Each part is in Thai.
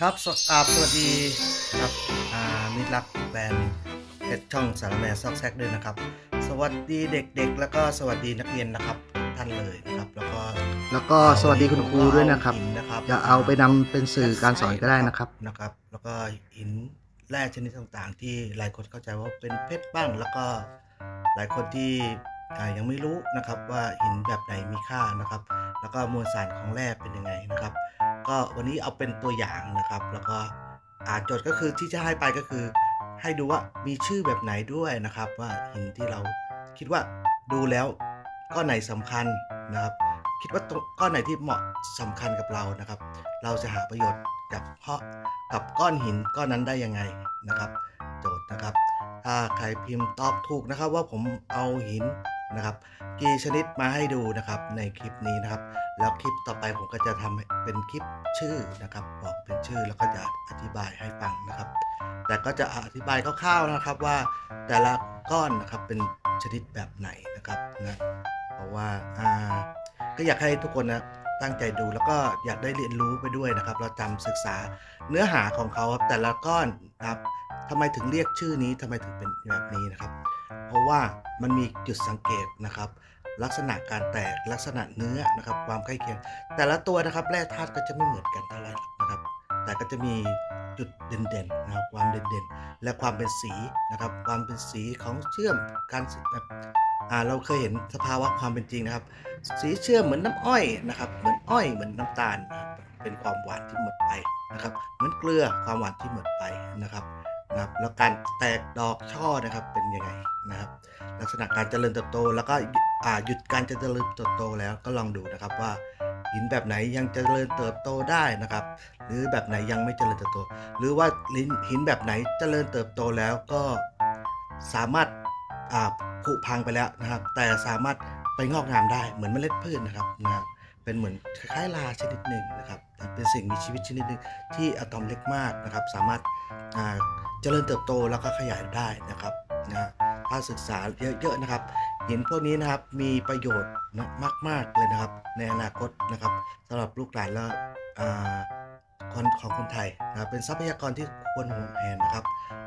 ครับสวกราบสวัสดีครับอ่ามิตรรักแฟนเพจช่องสารแหนซอกแซกด้วยนะครับ สวัสดีเด็กๆ แล้วก็สวัสดีนักเรียนนะครับทุกท่านเลยนะครับ แล้วก็แล้วก็สวัสดีคุณครูด้วยนะครับหินะครับจะเอาไปนำเป็นสื่อการสอนก็ได้นะครับนะครับ แล้วก็หินแร่ชนิดต่างๆ ที่หลายคนเข้าใจว่าเป็นเพชรบ้างแล้วก็หลายคนที่อ่ายังไม่รู้นะครับว่าหินแบบไหนมีค่านะครับ แล้วก็มวลสารของแร่เป็นยังไงนะครับ ก็วันนี้เอาเป็นตัวอย่างนะครับ แล้วก็อาโจทย์ก็คือที่จะให้ไปก็คือ ให้ดูว่ามีชื่อแบบไหนด้วยนะครับ ว่าหินที่เราคิดว่าดูแล้วก้อนไหนสำคัญนะครับ คิดว่าก้อนไหนที่เหมาะสำคัญกับเรานะครับ เราจะหาประโยชน์กับเพาะกับก้อนหินก้อนนั้นได้ยังไงนะครับ โจทย์นะครับ ถ้าใครพิมพ์ตอบถูกนะครับ ว่าผมเอาหินนะครับ กี่ชนิดมาให้ดูนะครับในคลิปนี้นะครับ แล้วคลิปต่อไปผมก็จะทำเป็นคลิปชื่อนะครับ บอกเป็นชื่อแล้วก็จะอธิบายให้ฟังนะครับ แต่ก็จะอธิบายคร่าวๆนะครับว่าแต่ละก้อนนะครับเป็นชนิดแบบไหนนะครับนะเพราะว่าอ่าก็อยากให้ทุกคนนะตั้งใจดูแล้วก็อยากได้เรียนรู้ไปด้วยนะครับ เราจำศึกษาเนื้อหาของเขาครับแต่ละก้อนนะครับทำไมถึงเรียกชื่อนี้ทำไมถึงเป็นแบบนี้นะครับ เพราะว่ามันมีจุดสังเกตนะครับ ลักษณะการแตกลักษณะเนื้อนะครับ ความใกล้เคียง แต่ละตัวนะครับแร่ธาตุก็จะไม่เหมือนกันเท่าไหร่นะครับ แต่ก็จะมีจุดเด่นๆนะครับความเด่นๆ และความเป็นสีนะครับ ความเป็นสีของเชื่อมการแบบอ่าเราเคยเห็นสภาวะความเป็นจริงนะครับ สีเชื่อมเหมือนน้ำอ้อยนะครับ เหมือนอ้อยเหมือนน้ำตาล เป็นความหวานที่หมดไปนะครับ เหมือนเกลือความหวานที่หมดไปนะครับ นะครับแล้วการแตกดอกช่อนะครับเป็นยังไงนะครับ ลักษณะการเจริญเติบโต แล้วก็หยุดการเจริญเติบโตแล้วก็ลองดูนะครับว่าหินแบบไหนยังเจริญเติบโตได้นะครับ หรือแบบไหนยังไม่เจริญเติบโต หรือว่าหินหินแบบไหนเจริญเติบโตแล้วก็สามารถผุพังไปแล้วนะครับ แต่สามารถไปงอกงามได้เหมือนเมล็ดพืชนะครับนะครับเป็นเหมือนคล้ายๆลาชนิดหนึ่งนะครับ เป็นสิ่งมีชีวิตชนิดหนึ่งที่อะตอมเล็กมากนะครับ สามารถ เจริญเติบโตแล้วก็ขยายได้นะครับนะถ้าศึกษาเยอะๆนะครับ หินพวกนี้นะครับมีประโยชน์นะมากๆเลยนะครับ ในอนาคตนะครับสำหรับลูกหลานและอ่าคนของคนไทยนะครับเป็นทรัพยากรที่ควรหวงแหนนะครับ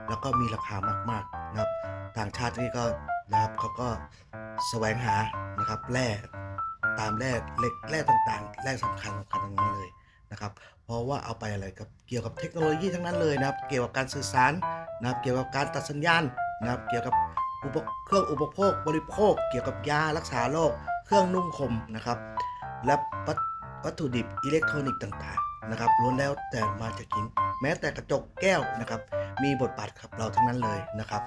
แล้วก็มีราคามากๆนะครับ ต่างชาตินี่ก็นะครับเขาก็แสวงหานะครับแร่ตามแร่เหล็กแร่ต่างๆแร่สำคัญสำคัญทั้งนั้นเลยนะครับ เพราะว่าเอาไปอะไรกับเกี่ยวกับเทคโนโลยีทั้งนั้นเลยนะครับ เกี่ยวกับการสื่อสารนะครับ เกี่ยวกับการตัดสัญญาณนะครับ เกี่ยวกับเครื่องอุปโภคบริโภค เกี่ยวกับยารักษาโรค เครื่องนุ่งห่มนะครับ และวัตวัตถุดิบอิเล็กทรอนิกส์ต่างๆนะครับล้วนแล้วแต่มาจากหิน แม้แต่กระจกแก้วนะครับ มีบทบาทกับเราทั้งนั้นเลยนะครับ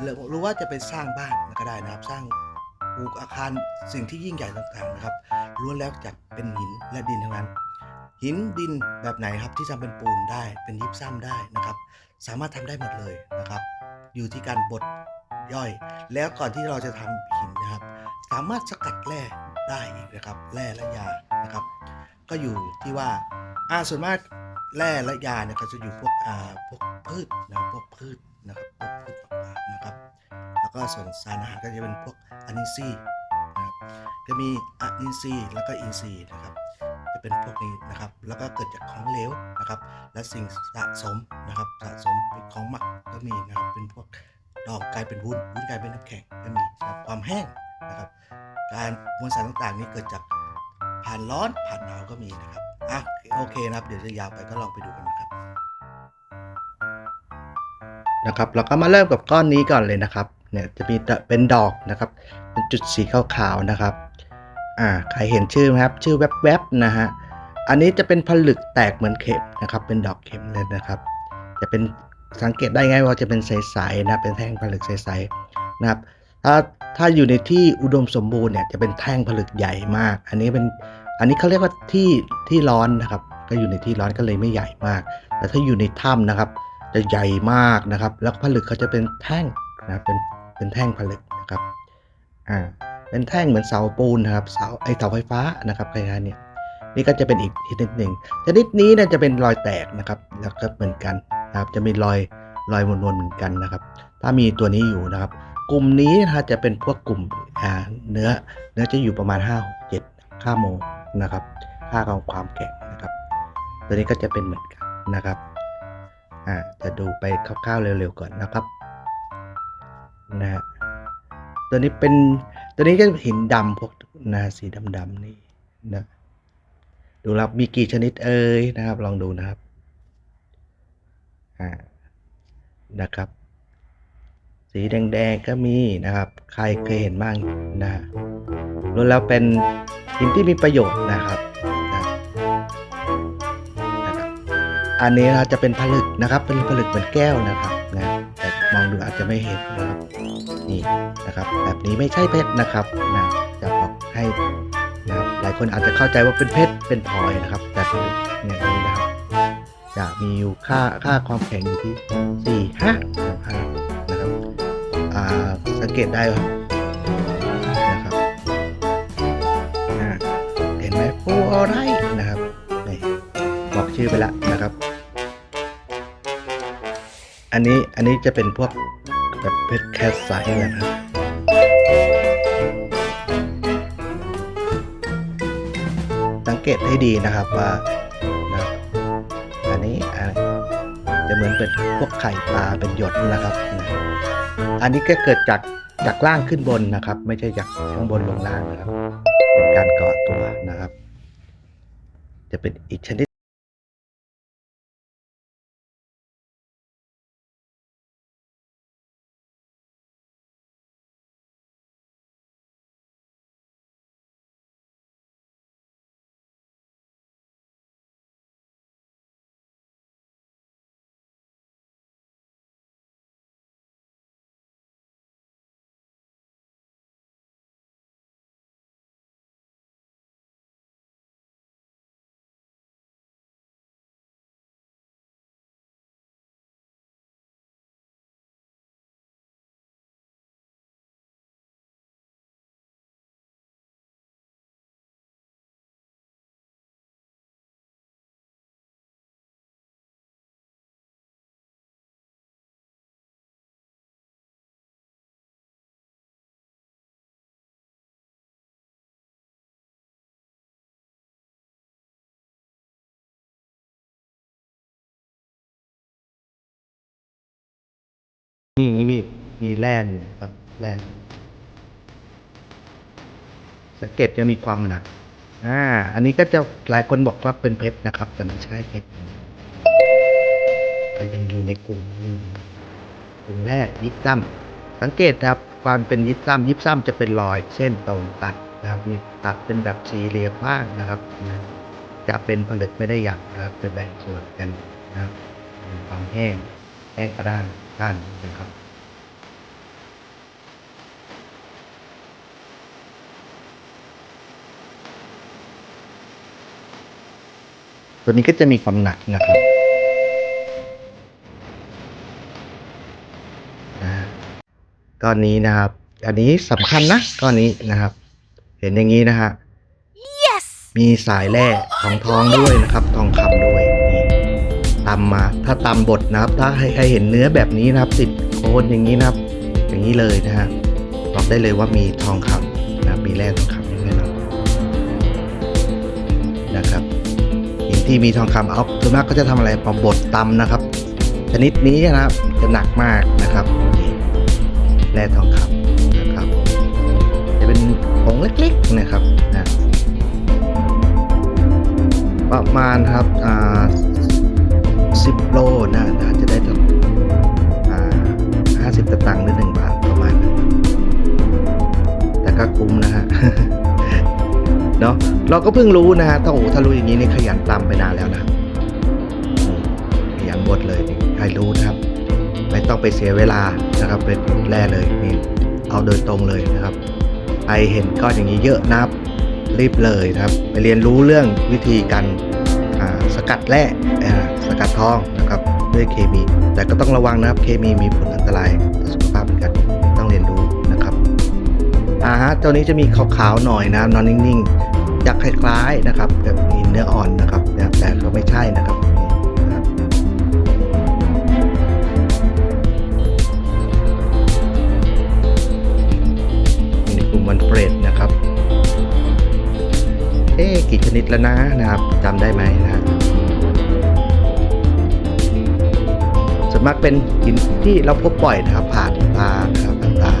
หรือหรือว่าจะเป็นสร้างบ้านก็ได้นะครับ สร้างปลูกอาคารสิ่งที่ยิ่งใหญ่ต่างๆนะครับล้วนแล้วจากเป็นหินและดินทั้งนั้น หินดินแบบไหนครับที่ทำเป็นปูนได้เป็นยิปซัมได้นะครับ สามารถทำได้หมดเลยนะครับ อยู่ที่การบดย่อย แล้วก่อนที่เราจะทำหินนะครับ สามารถสกัดแร่ได้อีกนะครับแร่และยานะครับ ก็อยู่ที่ว่าอ่าส่วนมากแร่และยาเนี่ยเขาจะอยู่พวกอ่าพวกพืชนะพวกพืชนะครับพวกพืชต่างๆนะครับ แล้วก็ส่วนสารอาหารก็จะเป็นพวกอนินทรีนะครับจะมีอะนินทรีแล้วก็อินทรีนะครับ เป็นพวกนี้นะครับ แล้วก็เกิดจากของเหลวนะครับ และสิ่งสะสมนะครับสะสมเป็นของหมักก็มีนะครับเป็นพวกดอกกลายเป็นวุ้นวุ้นกลายเป็นน้ำแข็งก็มีนะครับความแห้งนะครับ การมวลสารต่างๆ นี้เกิดจากผ่านร้อนผ่านหนาวก็มีนะครับอะโอเคนะครับ เดี๋ยวจะยาวไปก็ลองไปดูกันนะครับนะครับเราก็มาเริ่มกับก้อนนี้ก่อนเลยนะครับเนี่ยจะมีเป็นดอกนะครับ เป็นจุดสีขาวๆนะครับ อ่าใครเห็นชื่อไหมครับ ชื่อแวบๆนะฮะอันนี้จะเป็นผลึกแตกเหมือนเข็มนะครับ เป็นดอกเข็มเลยนะครับ จะเป็นสังเกตได้ไงว่าจะเป็นใสๆนะเป็นแท่งผลึกใสๆนะครับถ้าถ้าอยู่ในที่อุดมสมบูรณ์เนี่ยจะเป็นแท่งผลึกใหญ่มาก อันนี้เป็นอันนี้เขาเรียกว่าที่ที่ร้อนนะครับ ก็อยู่ในที่ร้อนก็เลยไม่ใหญ่มาก แต่ถ้าอยู่ในถ้ำนะครับ จะใหญ่มากนะครับ แล้วผลึกเขาจะเป็นแท่งนะเป็นเป็นแท่งผลึกนะครับอ่า เป็นแท่งเหมือนเสาปูนนะครับเสาไอเสาไฟฟ้านะครับคล้ายๆเนี่ยนี่ก็จะเป็นอีกชนิดหนึ่งชนิดนี้นะจะเป็นรอยแตกนะครับ แล้วก็เหมือนกันนะครับ จะมีรอยรอยวนๆเหมือนกันนะครับ ถ้ามีตัวนี้อยู่นะครับ กลุ่มนี้นะจะเป็นพวกกลุ่มเนื้อเนื้อจะอยู่ประมาณ5 6 7ค่าโมนะครับค่าของความแข็งนะครับ ตัวนี้ก็จะเป็นเหมือนกันนะครับอ่าจะดูไปคร่าวๆเร็วๆก่อนนะครับนะฮะ ตัวนี้เป็นตัวนี้ก็หินดำพวกนะสีดำๆนี่นะดูครับมีกี่ชนิดเอ่ยนะครับ ลองดูนะครับอ่านะครับ สีแดงๆก็มีนะครับ ใครเคยเห็นบ้างนะล้วนแล้วเป็นหินที่มีประโยชน์นะครับนะนะครับ อันนี้นะจะเป็นผลึกนะครับ เป็นผลึกเหมือนแก้วนะครับ มองดูอาจจะไม่เห็นนะครับนี่นะครับแบบนี้ไม่ใช่เพชรนะครับนะจะบอกให้นะครับหลายคนอาจจะเข้าใจว่าเป็นเพชรเป็นพลอยนะครับแต่ผลึกอย่างนี้นะครับจะมีอยู่ค่าค่าความแข็งอยู่ที่สี่ห้าห้านะครับอ่าสังเกตได้ครับนะครับเห็นไหมฟูออไรนะครับนี่บอกชื่อไปแล้วนะครับ อันนี้อันนี้จะเป็นพวกแบบเพชรแคสไซต์นะครับสังเกตให้ดีนะครับว่านะอันนี้อันจะเหมือนเป็นพวกไข่ปลาเป็นหยดนะครับนะอันนี้ก็เกิดจากจากล่างขึ้นบนนะครับ ไม่ใช่จากข้างบนลงล่างนะครับ เป็นการเกาะตัวนะครับ จะเป็นอีกชนิด นี่มีมีแร่อยู่ครับแร่สังเกตจะมีความหนัก อ่า อันนี้ก็จะหลายคนบอกว่าเป็นเพชรนะครับ แต่ไม่ใช่เพชรก็ยังอยู่ในกลุ่มกลุ่มแรกยิบซ้ำสังเกตครับความเป็นยิบซ้ำยิบซ้ำจะเป็นรอยเส้นตรงตัดนะครับมีตัดเป็นแบบสี่เหลี่ยมบ้างนะครับนะจะเป็นผลึกไม่ได้อย่างนะครับจะแบ่งส่วนกันนะครับความแห้ง แห้งกระด้างด้านนะครับตัวนี้ก็จะมีความหนักนะครับอ่าก้อนนี้นะครับ อันนี้สำคัญนะก้อนนี้นะครับ เห็นอย่างนี้นะฮะ Yes! มีสายแร่ของทองด้วยนะครับ ทองคำด้วยนี่ตำมา ถ้าตำบดนะครับ ถ้าให้ใครเห็นเนื้อแบบนี้นะครับติดโคนอย่างนี้นะครับ อย่างนี้เลยนะฮะบอกได้เลยว่ามีทองคำนะมีแร่ทองคำแน่นอนนะครับหินที่มีทองคำเอาส่วนมากก็จะทำอะไรมาบดตำนะครับ ชนิดนี้นะครับจะหนักมากนะครับแร่ทองคำนะครับจะเป็นผงเล็กๆนะครับนะประมาณครับอ่า สิบโลนะน่าจะได้ถึงห้าสิบตะตังค์หรือหนึ่งบาทประมาณนั้นแต่ก็คุ้มนะฮะเนาะเราก็เพิ่งรู้นะฮะถ้าโอ้ถ้ารู้อย่างนี้นี่ขยันตำไปนานแล้วนะขยันบดเลยใครรู้นะครับ ไม่ต้องไปเสียเวลานะครับเป็นแร่เลยนี่เอาโดยตรงเลยนะครับใครเห็นก้อนอย่างนี้เยอะนะครับรีบเลยนะครับ ไปเรียนรู้เรื่องวิธีการสกัดแร่ กัดทองนะครับด้วยเคมี แต่ก็ต้องระวังนะครับเคมีมีผลอันตรายต่อสุขภาพเหมือนกันต้องเรียนรู้นะครับอ่าฮะตัวนี้จะมีขาวๆหน่อยนะนอนนิ่งๆจะคล้ายๆนะครับแบบมีเนื้ออ่อนนะครับแต่ก็ไม่ใช่นะครับมีอุ้มวันเฟรดนะครับ เอ๊กี่ชนิดแล้วนะนะครับจำได้ไหมนะ มากเป็นหินที่เราพบบ่อยนะครับผ่านตานะครับผ่านตา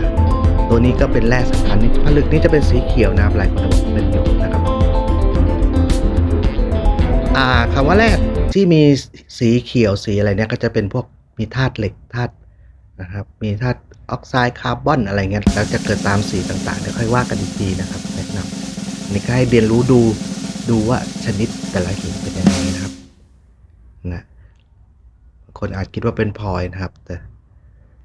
ตัวนี้ก็เป็นแร่สำคัญนี่ผลึกนี่จะเป็นสีเขียวนะครับหลายคนบอกเป็นหยกนะครับอ่าคำว่าแร่ที่มีสีเขียวสีอะไรเนี่ยก็จะเป็นพวกมีธาตุเหล็กธาตุนะครับมีธาตุออกไซด์คาร์บอนอะไรเงี้ยแล้วจะเกิดตามสีต่างๆเดี๋ยวค่อยว่ากันอีกทีนะครับแนะนำอันนี่ก็ให้เรียนรู้ดูดูว่าชนิดแต่ละหินเป็นยังไงนะครับนะ คนอาจคิดว่าเป็นพลอยนะครับ แต่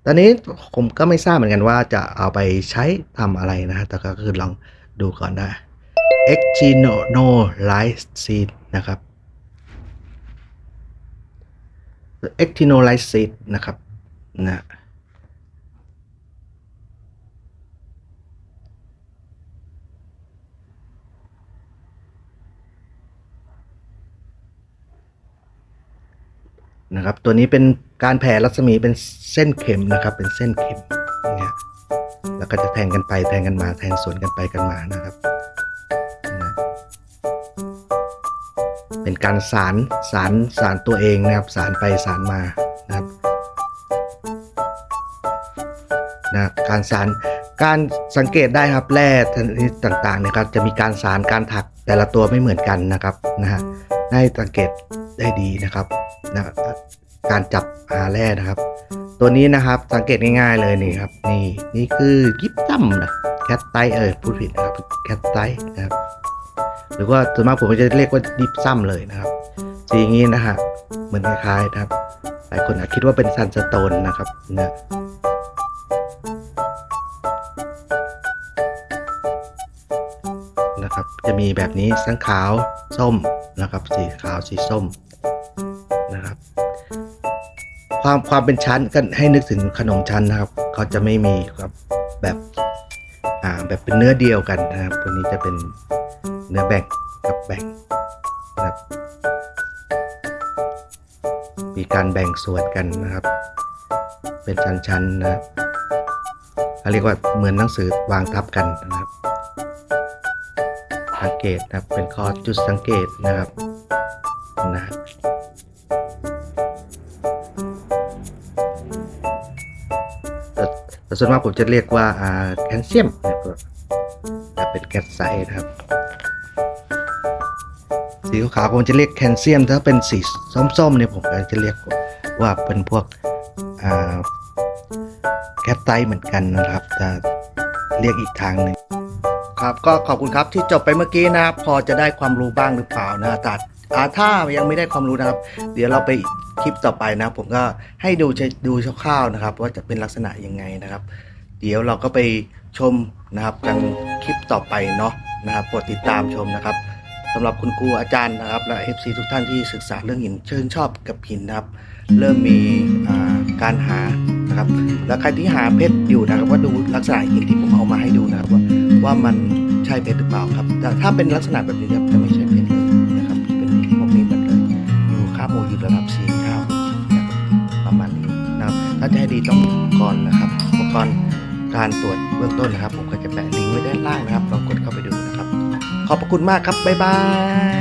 ตอนนี้ผมก็ไม่ทราบเหมือนกันว่าจะเอาไปใช้ทำอะไรนะฮะแต่ก็คือลองดูก่อนนะ e x i n o n o l i c e นะครับ e x i n o l i c e นะครับนะ นะครับ ตัวนี้เป็นการแผ่รัศมีเป็นเส้นเข็มนะครับ เป็นเส้นเข็มเนี่ยแล้วก็จะแทงกันไปแทงกันมาแทงสวนกันไปกันมานะครับนะเป็นการสารสารสารตัวเองนะครับ สารไปสารมานะครับนะการสารการสังเกตได้ครับแร่ชนิดต่างๆนะครับ จะมีการสารการถักแต่ละตัวไม่เหมือนกันนะครับนะฮะให้สังเกตได้ดีนะครับนะ การจับหาแร่นะครับ ตัวนี้นะครับสังเกตง่ายๆเลยนี่ครับนี่นี่คือยิปซัมนะแคทไตเออพูดผิดนะครับแคทไตนะครับหรือว่าส่วนมากผมก็จะเรียกว่ายิปซัมเลยนะครับสีอย่างนี้นะฮะเหมือนคล้ายๆนะครับ หลายคนอาจคิดว่าเป็นซันสโตนนะครับนะนะครับจะมีแบบนี้สังขาวส้มนะครับ สีขาวสีส้ม ความความเป็นชั้นก็ให้นึกถึงขนมชั้นนะครับ เขาจะไม่มีครับแบบอ่าแบบเป็นเนื้อเดียวกันนะครับ ตัวนี้จะเป็นเนื้อแบ่งกับแบ่งนะครับ มีการแบ่งส่วนกันนะครับ เป็นชั้นๆนะครับเขาเรียกว่าเหมือนหนังสือวางทับกันนะครับ สังเกตนะครับเป็นข้อจุดสังเกตนะครับนะ แต่ส่วนมากผมจะเรียกว่าแคลเซียมนะครับแต่เป็นแคทไซต์นะครับ สีขาวผมจะเรียกแคลเซียม ถ้าเป็นสีส้มๆเนี่ยผมก็จะเรียกว่าเป็นพวกอ่าแคทไซต์เหมือนกันนะครับแต่เรียกอีกทางหนึ่งครับก็ขอบคุณครับที่จบไปเมื่อกี้นะพอจะได้ความรู้บ้างหรือเปล่านะแต่ อ่าถ้ายังไม่ได้ความรู้นะครับ เดี๋ยวเราไปคลิปต่อไปนะผมก็ให้ดูดูคร่าวๆนะครับ ว่าจะเป็นลักษณะยังไงนะครับ เดี๋ยวเราก็ไปชมนะครับกันคลิปต่อไปเนาะนะครับโปรดติดตามชมนะครับสำหรับคุณครูอาจารย์นะครับ และ FC ทุกท่านที่ศึกษาเรื่องหินเชิญชอบกับหินนะครับ เริ่มมีการหานะครับ แล้วใครที่หาเพชรอยู่นะครับว่าดูลักษณะหินที่ผมเอามาให้ดูนะครับว่าว่ามันใช่เพชรหรือเปล่าครับแต่ถ้าเป็นลักษณะแบบนี้ครับจะไม่ใช่ ถ้าจะให้ดีต้องมีอุปกรณ์นะครับอุปกรณ์การตรวจเบื้องต้นนะครับ ผมก็จะแปะลิงก์ไว้ด้านล่างนะครับลองกดเข้าไปดูนะครับ ขอบพระคุณมากครับบ๊ายบาย